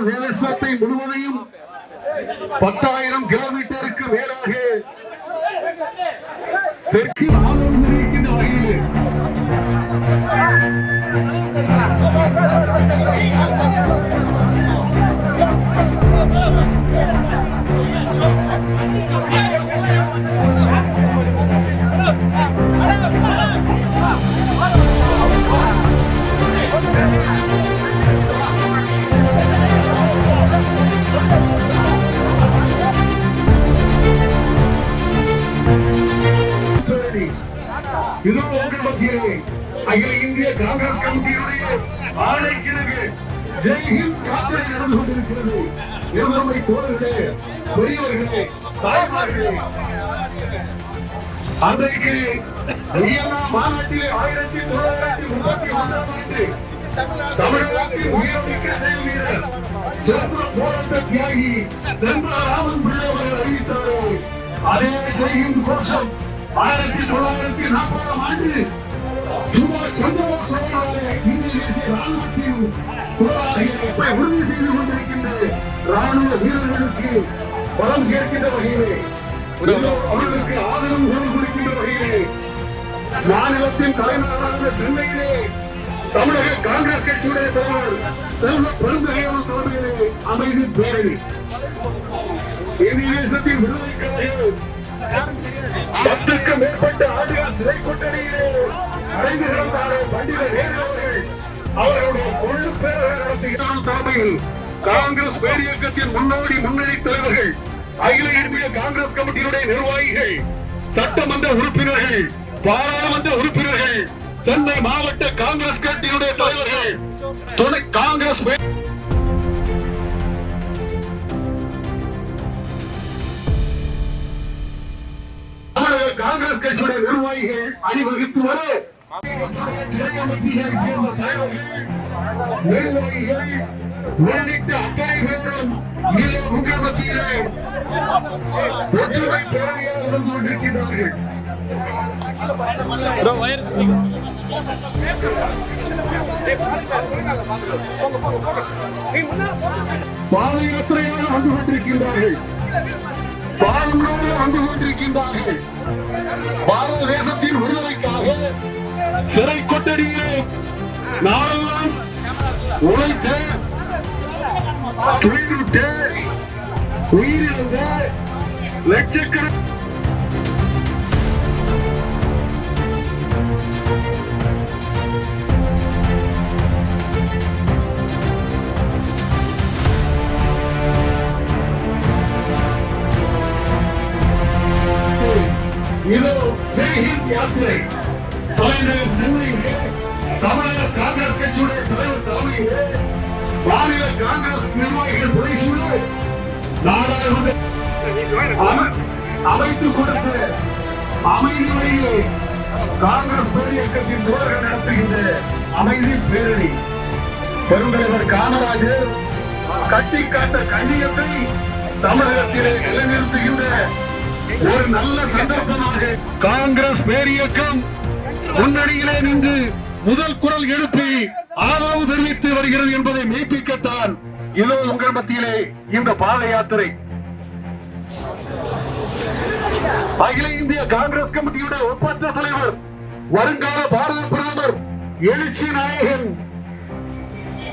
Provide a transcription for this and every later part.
தேசத்தை முழுவதையும் பத்தாயிரம் கிலோமீட்டருக்கு மேலாக தெற்கு ஆதரவு வகையில். தோழர்களே பெரியவர்களே தாய்மார்களே. அன்றைக்கு மாநாட்டிலே ஆயிரத்தி தொள்ளாயிரத்தி முப்பத்தி ஒன்றாம் ஆண்டு தமிழகத்தின் உயிரமிக்க செயல் வீரர் போராட்ட தியாகி ராமன் பிள்ளை அவர்கள் அறிவித்தாரோ அதே கோஷம் ஆயிரத்தி தொள்ளாயிரத்தி நாற்பதாம் ஆண்டு சுபாஷ் சந்திரபோஸ் அவர்களாலே இந்திய தேசிய ராணுவத்தின் உறுதி ராணுவ வீரர்களுக்கு பலம் சேர்க்கின்ற வகையிலே அவர்களுக்கு ஆதரவு குரல் கொடுக்கின்ற வகையிலே மாநிலத்தின் தலைநகரான சென்னையிலே தமிழக காங்கிரஸ் கட்சியுடைய தலைவர் செல்வ பெருந்தகையான தலைமையிலே அமைதி பேரணி. இந்திய தேசத்தின் விடுதலைக்காக பத்துக்கும் மேற்பட்ட ஆண்டுகள் சிறை கொட்டடியிலே அடைந்து கிடந்தாரே பண்டித நேரு அவர்கள். அவர்களுடைய கொள்ளு நடத்துகிறார் தலைமையில் காங்கிரஸ் பேரியக்கத்தின் முன்னோடி முன்னணி தலைவர்கள் அகில இந்திய காங்கிரஸ் கமிட்டியினுடைய நிர்வாகிகள் சட்டமன்ற உறுப்பினர்கள் பாராளுமன்ற உறுப்பினர்கள் சென்னை மாவட்ட காங்கிரஸ் கட்சியினுடைய தலைவர்கள் துணை காங்கிரஸ் காங்கிரஸ் கட்சியுடைய நிர்வாகிகள் அணிவகுத்து வர சேர்ந்த தலைவர்கள் நிர்வாகிகள் உள்ளிட்ட அத்தனை பேரும் உங்கள் மத்தியிலே ஒற்றுமை பேரணியாக இருந்து கொண்டிருக்கின்றார்கள். பாத யாத்திரையாக வந்து கொண்டிருக்கின்றார்கள். பாதங்களோடு வந்து கொண்டிருக்கின்றார்கள். பாரத தேசத்தின் விடுதலைக்காக சிறை கொட்டடியிலே நாளெல்லாம் உழைத்த துயிலுட்ட உயிரிழந்த லட்சக்கணக்கான அமைத்துக் கொடுத்த அமைதி காங்கிரஸ் பேரியக்கத்தின் தோழர்கள் நடத்துகின்ற அமைதி பேரணி. பெருந்தலைவர் காமராஜர் கட்டி காட்ட கண்ணியத்தை தமிழகத்திலே நிலைநிறுத்துகின்ற ஒரு நல்ல சந்தர்ப்பமாக காங்கிரஸ் பேரியக்கம் முன்னணியிலே நின்று முதல் குரல் எழுப்பி ஆதரவு தெரிவித்து வருகிறது என்பதை மெய்ப்பிக்கத்தான் இதோ உங்கள் மத்தியிலே இந்த பாத யாத்திரை. அகில இந்திய காங்கிரஸ் கமிட்டியுடைய ஒப்பற்ற தலைவர் வருங்கால பாரத பிரதமர் எழுச்சி நாயகன்.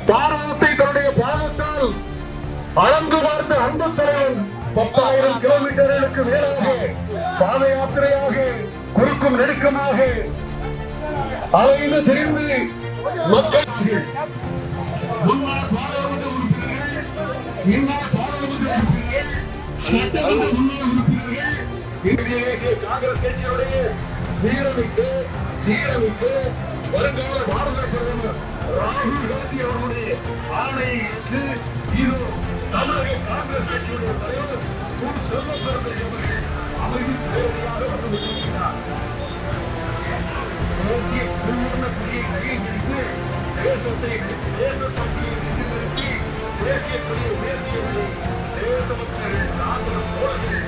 பாரதத்தை தன்னுடைய பாதத்தால் அளந்து பார்த்த அன்பு தலைவன் பத்தாயிரம் கிலோமீட்டர்களுக்கு மேலாக பாத யாத்திரையாக குறுக்கும் நெருக்கமாக அலைந்து திரிந்து மக்கள் முன்னாள் பாராளுமன்ற உறுப்பினர்கள் இன்னார் பாராளுமன்ற உறுப்பினர்கள் சட்டமன்ற முன்னாள் உறுப்பினர்கள் இந்திய தேசிய காங்கிரஸ் கட்சியுடைய வீரமிக்க தீரமிக்க வருங்கால பாரத பிரதமர் ராகுல் காந்தி அவர்களுடைய ஆணையை ஏற்று இதோ தமிழக காங்கிரஸ் கட்சியுடைய தலைவர் முன் செல்வ அவர்கள் அமைதி பேரணியாக வந்து கொண்டிருக்கிறார் தேசிய கொடியை கையில் பிடித்து தேசத்தை தேசப்பட்டியை நெஞ்சில் தேசிய கொடியை உயர்த்தியவர்கள் தேச மக்கள் காங்கிரஸ் தோழர்கள்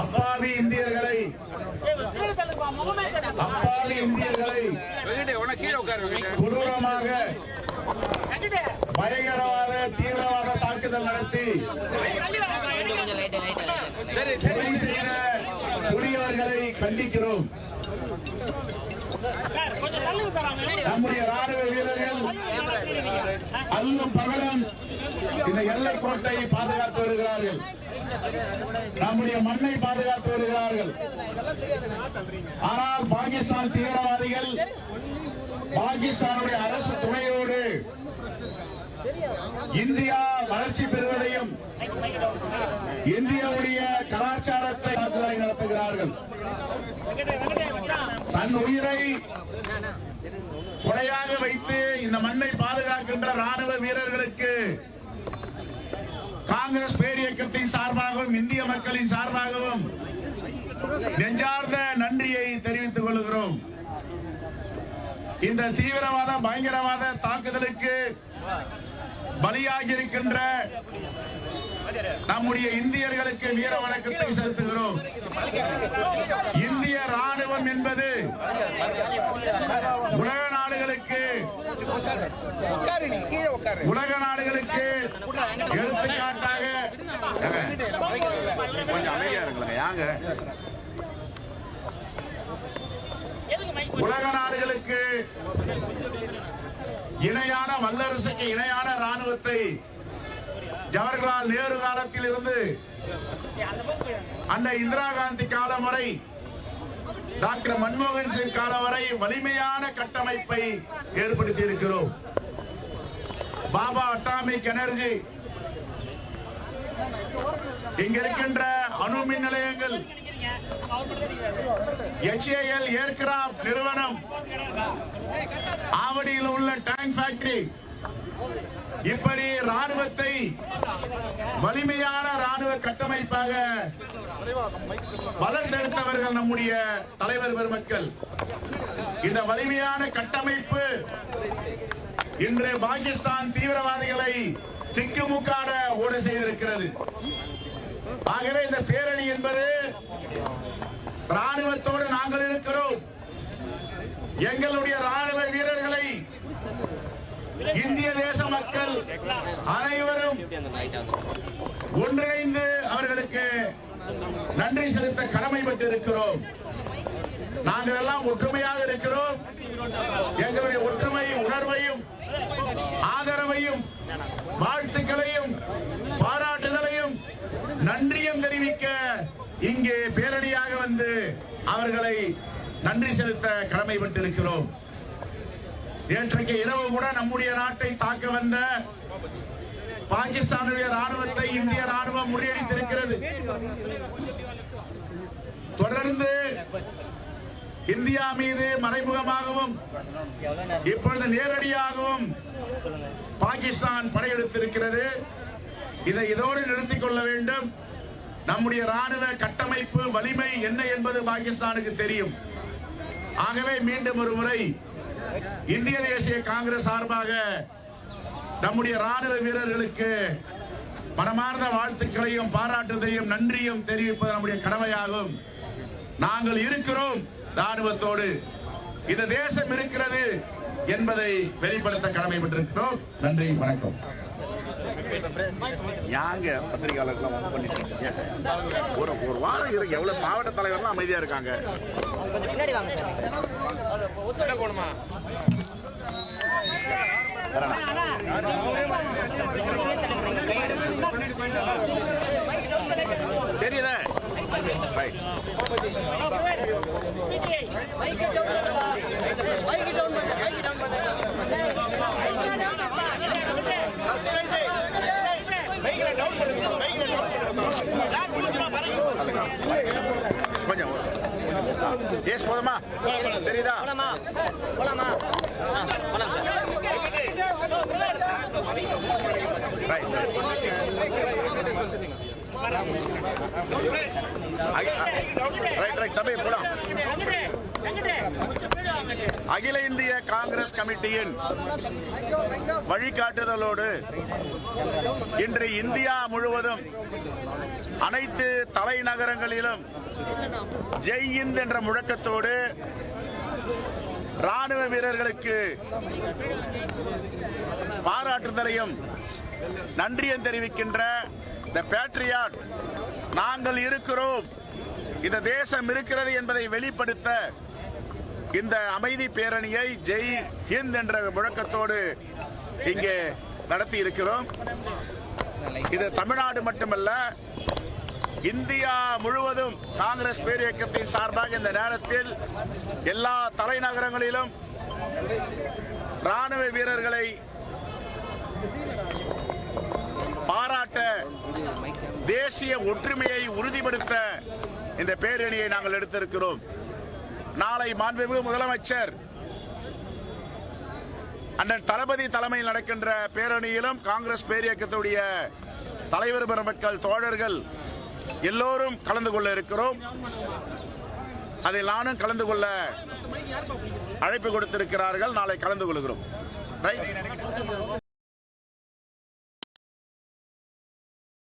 அப்பாவி இந்தியர்களை. அப்பாவி இந்தியர்களை. கொடூரமாக பயங்கரவாத தீவிரவாத தாக்குதல் நடத்தி கொலை செய்த கண்டிக்கிறோம். நம்முடைய ராணுவ வீரர்கள் அல்லும் பகலும் இந்த எல்லை கோட்டை பாதுகாத்து வருகிறார்கள். நம்முடைய மண்ணை பாதுகாத்து வருகிறார்கள். ஆனால் பாகிஸ்தான் தீவிரவாதிகள் பாகிஸ்தானுடைய அரசு துணையோடு இந்தியா வளர்ச்சி பெறுவதையும் இந்தியாவுடைய கலாச்சாரத்தை தாக்குதலை நடத்துகிறார்கள். தன் உயிரை கொடையாக வைத்து இந்த மண்ணை பாதுகாக்கின்ற ராணுவ வீரர்களுக்கு காங்கிரஸ் பேரியக்கத்தின் சார்பாகவும் இந்திய மக்களின் சார்பாகவும் நெஞ்சார்ந்த நன்றியை தெரிவித்துக் கொள்கிறோம். இந்த தீவிரவாத பயங்கரவாத தாக்குதலுக்கு பலியாகி இருக்கின்ற நம்முடைய இந்தியர்களுக்கு வீர வணக்கத்தை செலுத்துகிறோம். இந்திய ராணுவம் என்பது உலக உலக நாடுகளுக்கு எடுத்துக்காட்டாக கொஞ்சம் அமைதியா இருங்களேன் யாங்க? உலக நாடுகளுக்கு இணையான வல்லரசுக்கு இணையான ராணுவத்தை ஜவஹர்லால் நேரு காலத்தில் இருந்து அந்த இந்திரா காந்தி காலம் வரை டாக்டர் மன்மோகன் சிங் காலம் வரை வலிமையான கட்டமைப்பை ஏற்படுத்தி இருக்கிறோம் பாபா அட்டாமிக் எனர்ஜி. இங்க இருக்கின்ற அணு மின் நிலையங்கள். எச்ஏஎல் ஏர்கிராப்ட் நிறுவனம். ஆவடியில் உள்ள டேங்க் ஃபேக்டரி. இப்படி ராணுவத்தை வலிமையான ராணுவ கட்டமைப்பாக வளர்ந்தெடுத்தவர்கள் நம்முடைய தலைவர் பெருமக்கள். இந்த வலிமையான கட்டமைப்பு இன்று பாகிஸ்தான் தீவிரவாதிகளை திக்குமுக்காட ஓட செய்திருக்கிறது. ஆகவே இந்த பேரணி என்பது ராணுவத்தோடு நாங்கள் இருக்கிறோம். எங்களுடைய ராணுவ இந்திய தேச மக்கள் அனைவரும் ஒன்றிணைந்து அவர்களுக்கு நன்றி செலுத்த கடமைப்பட்டு இருக்கிறோம் நாங்கள் எல்லாம் ஒற்றுமையாக இருக்கிறோம். எங்களுடைய ஒற்றுமை உணர்வையும் ஆதரவையும் வாழ்த்துக்களையும் பாராட்டுதலையும் நன்றியும் தெரிவிக்க இங்கே பேரணியாக வந்து அவர்களை நன்றி செலுத்த கடமைப்பட்டிருக்கிறோம். நேற்றைக்கு இரவு கூட நம்முடைய நாட்டை தாக்க வந்த பாகிஸ்தானுடைய ராணுவத்தை இந்திய ராணுவம் முறியடித்திருக்கிறது. தொடர்ந்து இந்தியா மீது மறைமுகமாகவும் இப்பொழுது நேரடியாகவும் பாகிஸ்தான் படையெடுத்திருக்கிறது. இதை இதோடு நிறுத்திக் கொள்ள வேண்டும். நம்முடைய ராணுவ கட்டமைப்பு வலிமை என்ன என்பது பாகிஸ்தானுக்கு தெரியும். ஆகவே மீண்டும் ஒரு முறை இந்திய தேசிய காங்கிரஸ் சார்பாக நம்முடைய ராணுவ வீரர்களுக்கு மனமார்ந்த வாழ்த்துக்களையும் பாராட்டுதலையும் நன்றியும் தெரிவிப்பது நம்முடைய கடமையாகும். நாங்கள் இருக்கிறோம் ராணுவத்தோடு. இந்த தேசம் இருக்கிறது என்பதை வெளிப்படுத்த கடமைப்பட்டிருக்கிறோம். நன்றி வணக்கம். யாங்க பத்திரிகையாளர்லாம் ஒரு ஒரு வாரம் இருக்கு எவ்வளவு மாவட்ட தலைவர்லாம் அமைதியா இருக்காங்க? கொஞ்சம் பின்னாடி வாங்க சார். போகணுமா தெரியுதா? ரைட் கொஞ்சம் எஸ் போதுமா தெரியுதா? ரைட் ரைட் தம்பி போலாம். அகில இந்திய காங்கிரஸ் கமிட்டியின் வழிகாட்டுதலோடு இன்று இந்தியா முழுவதும் அனைத்து தலைநகரங்களிலும் ஜெய் இந்த் என்ற முழக்கத்தோடு ராணுவ வீரர்களுக்கு பாராட்டுதலையும் நன்றியும் தெரிவிக்கின்ற த பேட்ரியாட் நாங்கள் இருக்கிறோம். இந்த தேசம் இருக்கிறது என்பதை வெளிப்படுத்த இந்த அமைதி பேரணியை ஜெய் ஹிந்த் என்ற முழக்கத்தோடு இங்கே நடத்தி இருக்கிறோம். இது தமிழ்நாடு மட்டுமல்ல இந்தியா முழுவதும் காங்கிரஸ் பேரியக்கத்தின் சார்பாக இந்த நேரத்தில் எல்லா தலைநகரங்களிலும் ராணுவ வீரர்களை பாராட்ட தேசிய ஒற்றுமையை உறுதிப்படுத்த இந்த பேரணியை நாங்கள் எடுத்திருக்கிறோம். நாளை மாண்புமிகு முதலமைச்சர் அண்ணன் தளபதி தலைமையில் நடக்கின்ற பேரணியிலும் காங்கிரஸ் பேரியக்கத்துடைய தலைவர் பெருமக்கள் தோழர்கள் எல்லோரும் கலந்து கொள்ள இருக்கிறோம். அதில் நானும் கலந்து கொள்ள அழைப்பு கொடுத்திருக்கிறார்கள். நாளை கலந்து கொள்கிறோம். ரைட்